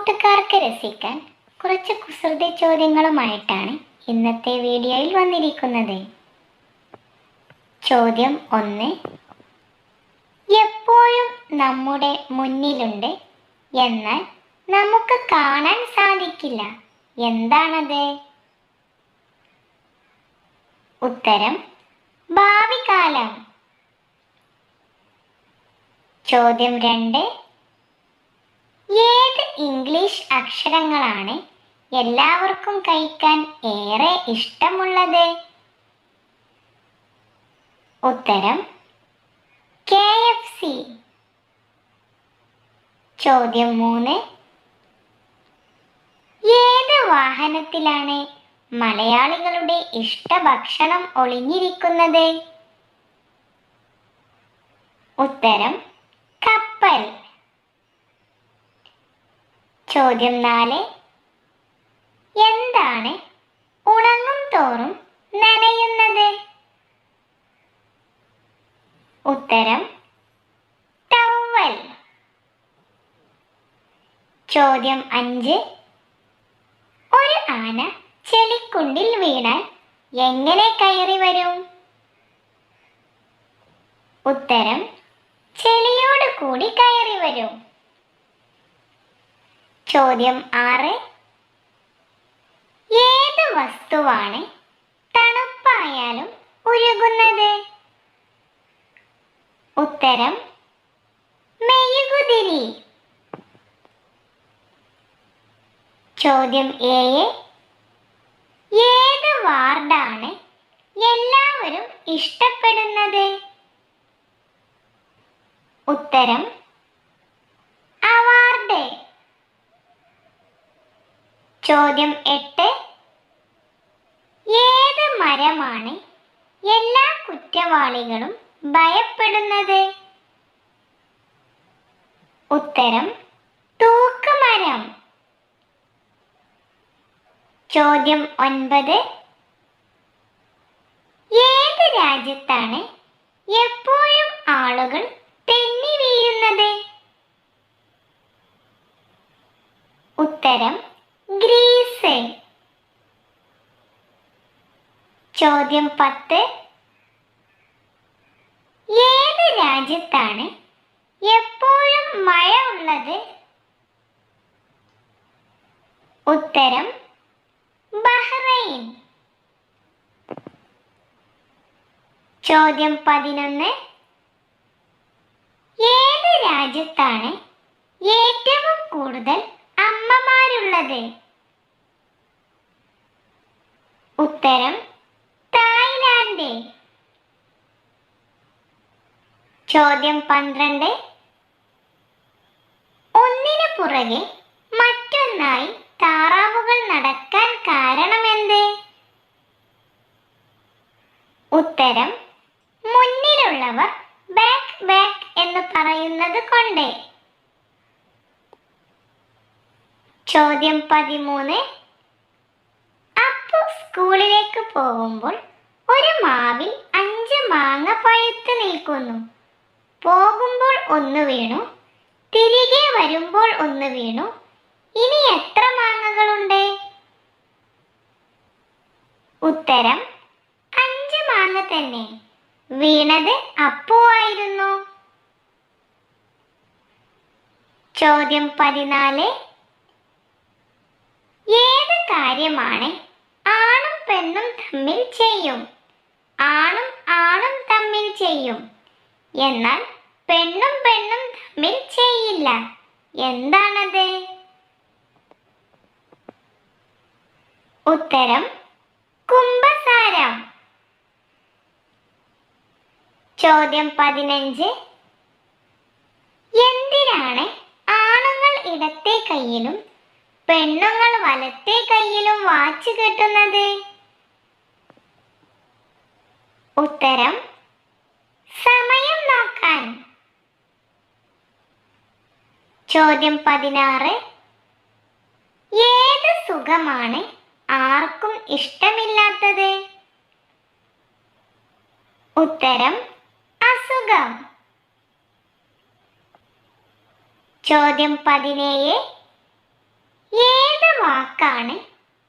കൂട്ടുകാർക്ക് രസിക്കാൻ കുറച്ച് കുസൃതി ചോദ്യങ്ങളുമായിട്ടാണ് ഇന്നത്തെ വീഡിയോയിൽ വന്നിരിക്കുന്നത്. ചോദ്യം ഒന്ന്. എപ്പോഴും നമ്മുടെ മുന്നിലുണ്ട്. എന്നാൽ നമുക്ക് കാണാൻ സാധിക്കില്ല. എന്താണത്? ഉത്തരം ഭാവി കാലം. ചോദ്യം രണ്ട്. ഏത് ഇംഗ്ലീഷ് അക്ഷരങ്ങളാണ് എല്ലാവർക്കും കഴിക്കാൻ ഏറെ ഇഷ്ടമുള്ളത്. ഉത്തരം കെ എഫ് സി. ചോദ്യം മൂന്ന്. ഏത് വാഹനത്തിലാണ് മലയാളികളുടെ ഇഷ്ടഭക്ഷണം ഒളിഞ്ഞിരിക്കുന്നത്? ഉത്തരം കപ്പൽ. ചോദ്യം നാല്. എന്താണ് ഉണങ്ങും തോറും നനയുന്നത്? ഉത്തരം ടവൽ ചോദ്യം അഞ്ച്. ഒരു ആന ചെളിക്കുണ്ടിൽ വീണാൽ എങ്ങനെ കയറി വരും? ഉത്തരം ചെളിയോട് കൂടി കയറി വരും. ചോദ്യം ആറ്. ഏത് വസ്തുവാണ് തണുപ്പായാലും ഉരുകുന്നത്? ഉത്തരം മെഴുകുതിരി. ചോദ്യം ഏഴ്. ഏത് വാർഡാണ് എല്ലാവരും ഇഷ്ടപ്പെടുന്നത്? ഉത്തരം ചോദ്യം എട്ട്. ഏത് മരമാണ് എല്ലാ കുറ്റവാളികളും ഭയപ്പെടുന്നത്? ഉത്തരം തൂക്കുമരം. ചോദ്യം ഒൻപത്. ഏത് രാജ്യത്താണ് എപ്പോഴും ആളുകൾ തെന്നി വീഴുന്നത് ഉത്തരം ഗ്രീസ് ചോദ്യം പത്ത്. ഏത് രാജ്യത്താണ് എപ്പോഴും മഴ ഉള്ളത്? ഉത്തരം ബഹ്റൈൻ. ചോദ്യം പതിനൊന്ന്. ഏത് രാജ്യത്താണ് ഏറ്റവും കൂടുതൽ അമ്മമാരുള്ളത്? ഉത്തരം തായ്ലാൻഡ് ചോദ്യം പന്ത്രണ്ട്. ഒന്നിനു പുറകെ മറ്റൊന്നായി താറാവുകൾ നടക്കാൻ കാരണം എന്ത്? ഉത്തരം മുന്നിലുള്ളവർ ബാക്ക് ബാക്ക് എന്ന് പറയുന്നത് കൊണ്ട്. ചോദ്യം പതിമൂന്ന്. അപ്പു സ്കൂളിലേക്ക് പോകുമ്പോൾ ഒരു മാവിൽ അഞ്ച് മാങ്ങ പഴുത്ത് നിൽക്കുന്നു. പോകുമ്പോൾ ഒന്ന് വീണു. തിരികെ വരുമ്പോൾ ഒന്ന് വീണു. ഇനി എത്ര മാങ്ങകളുണ്ട്? ഉത്തരം അഞ്ച് മാങ്ങ തന്നെ. വീണത് അപ്പുവായിരുന്നു ചോദ്യം പതിനാല്. ഏത് കാര്യമാണ് ആണും പെണ്ണും തമ്മിൽ ചെയ്യും? ആണും ആണും തമ്മിൽ ചെയ്യും. എന്നാൽ പെണ്ണും പെണ്ണും തമ്മിൽ ചെയ്യില്ല. എന്താണത്? ഉത്തരം കുംഭസാരം. ചോദ്യം പതിനഞ്ച്. എന്തിനാണ് ആണുങ്ങൾ ഇടത്തെ കയ്യിലും പെണ്ണുങ്ങൾ വലത്തെ കയ്യിലും വാച്ച് കെട്ടുന്നത്? ഉത്തരം സമയം നോക്കാൻ. ചോദ്യം പതിനാറ്. ഏത് സുഖമാണ് ആർക്കും ഇഷ്ടമില്ലാത്തത്? ഉത്തരം അസുഖം. ചോദ്യം പതിനേഴ്. ഏത് വാക്കാണ്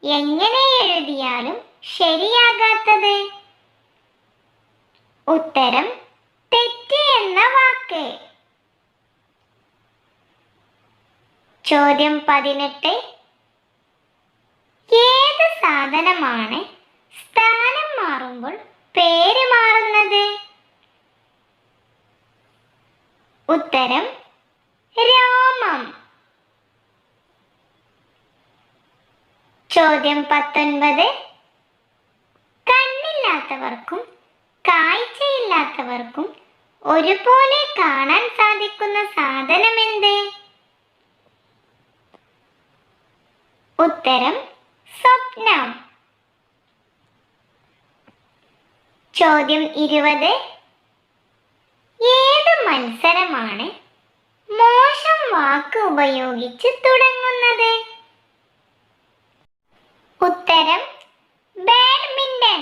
എങ്ങനെ എഴുതിയാലും ശരിയാകാത്തത്? ഉത്തരം തെറ്റ് എന്ന വാക്ക്. ചോദ്യം പതിനെട്ട്. ഏത് സാധനമാണ് സ്ഥാനം മാറുമ്പോൾ പേര് മാറുന്നത്? ഉത്തരം രോമം. ചോദ്യം പത്തൊൻപത്. കണ്ണില്ലാത്തവർക്കും കാഴ്ചയില്ലാത്തവർക്കും ഒരുപോലെ കാണാൻ സാധിക്കുന്ന സാധനം എന്ത് ഉത്തരം സ്വപ്നം. ചോദ്യം ഇരുപത്. ഏത് മത്സരമാണ് മോശം വാക്ക് ഉപയോഗിച്ച് തുടങ്ങുന്നത്? ഉത്തരം ബാഡ്മിന്റൺ.